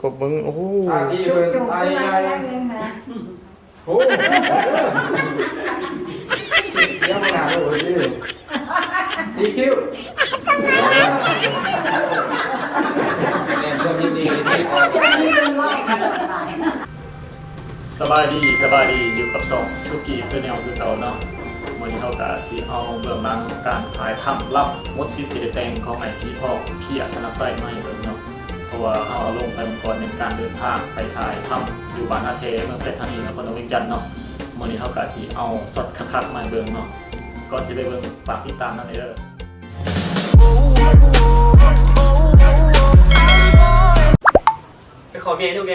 กบเบิ้งโอ้โหตาดีจุเบิ่กงจุกตาใหญ่โอ้ยังหนาเลยดิดีคิวสบายดีสบายดีอยู่กับสองสุกี้เซเนลคือเก่าเนาะวันนี้เขากะสีเอาเบื้องหลังการถ่ายทำรับมดซีสีแดงของไอซีพอกพี่อัศนาไส้ไม่เบิ่งเนาะ เพราะว่าเอาเอาลงไปเมื่อก่อนในการเดินทางไปถ่ายทำอยู่บ้านนาเทเมืองเซธานีนครนายกจันทน์เนาะวันนี้เขากะสีเอาสดคักๆมาเบิ่งเนาะก่อนจะไปเบิ่งฝากติดตามนั่นเด้อไปขอเมียลูกไง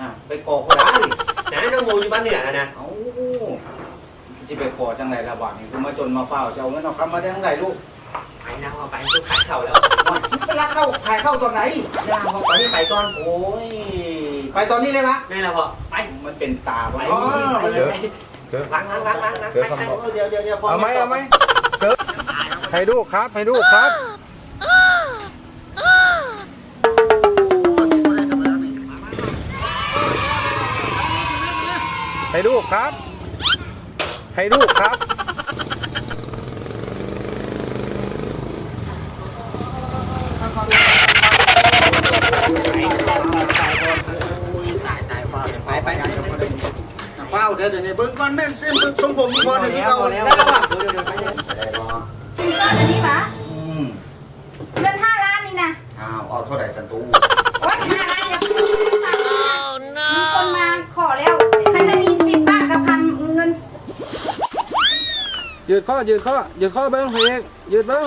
อะไปขอคนได้นะน้องโมอยู่บ้านเหนือนะเอ้าจิไปขอจังไรละบาทนี่คือมาจนมาเฝ้าจะเอาเงินเอาคำมาได้ทั้งไรลูก ไปนะเอาไปลูกขายเข่าแล้วว่าไปรักเข้าขายเข้าตอนไหนย่างเขาไปที่ไปก่อนโอ้ยไปตอนนี้เลยมะแม่ละพอไปมันเป็นตาไปไปอ๋อไปมันเลเดี๋ยวยล้างล้างล้างล้างล้างเดี๋ยวคำบอกเดี๋ยวเดี๋ยวเดี๋ยวพเอาไหมเอาไหมเกิดให้ดูครับให้ดูครับให้ดูครับให้ดูครับ ฝ้าเดี๋ยวเดี๋ยวนี้เบิ้งก่อนแม่นเส้นเบิ้งทรงผมพอเดี๋ยวนี้แล้วเขาแล้วได้แล้วว่ะเดี๋ยวเดี๋ยวไปเลยซิงเกิลอันนี้ปะอืมเงินห้าล้านนี่นะอ้าวเอาเท่าไหร่สันตูโอ๊ยห้าล้านอย่าพูดมีคนมาขอแล้วใครจะมีสิบบาทกับพันเงินยืดข้อยืดข้อยืดข้อเบิ้งเพลงยืดเบิ้ง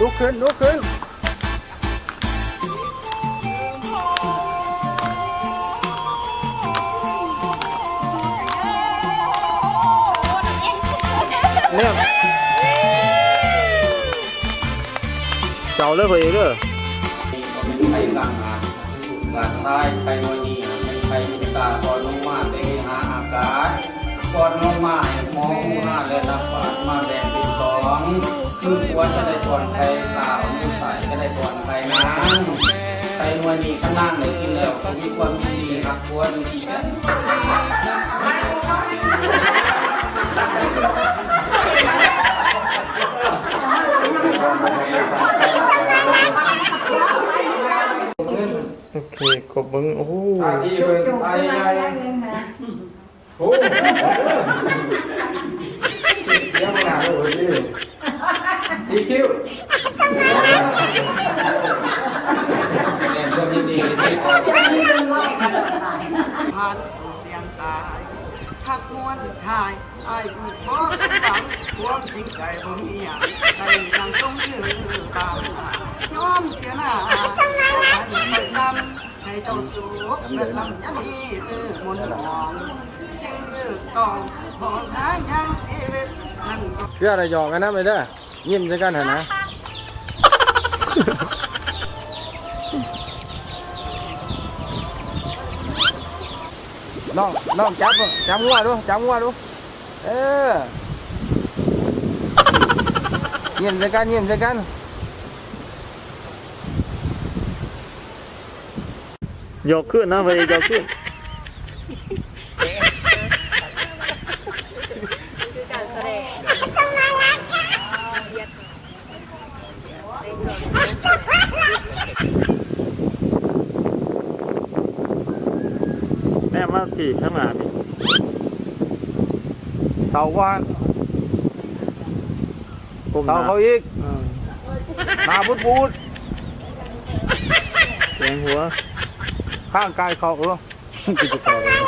ลุกขึ้นลุกขึ้น เนี่ยเจ้าเลิกไปเองเด้อเป็นไทยกลางหาหลานชายไปวันนี้เป็นไทยตาก่อนลงมาไหาอากาศก่อนลงมาให้มอหูหน้าและนักบาดมาแบ่งเป็นสองคือควรจะได้ตอนไทยตาไม่ใส่ก็ได้ตอนไทยนั้นไทยวันนี้ข้างล่างเลยกินแล้วก็มีความดีครับควรดีกัน โอเคกบเบิ้งโอ้โหตาดีจุกเบิ่งจุกตาขึ้นใหมาญ่แล้วนึงนะโอ้ยังหนาเลยดิดีคิวเล่นเรื่องดีๆที่ออกนี่เป็นรอบกันหลายนะผ่านสู่เสียงตายทักมวนทายไอ้บุดบ่สมบัง ความจริงใจบ่มีหยังได้ยังทรงยืนตามยอมเสียหน้าเสียใจไม่นำให้เจ้าสุขและลำยันนี้เออมนต์มองสิ่งยืดต้องของหายังชีวิตนั่นก็เพื่ออะไรหยอกกันนะไปเด้อยิ้มใส่กันเถอะนะน้องน้องจับจับงัวดูจับงัวดูเออ ยิ้มใส่กันยิ้มใส่กันยกขึ้นนะไปย กขึ้นแม่มากี่ข้างหน้าพี่เสาว่านก้มหเสาน้าเขาอีกเออหน้าพุดพุดแกงหัว ข้างกายเขาเออกูจะต่อเลย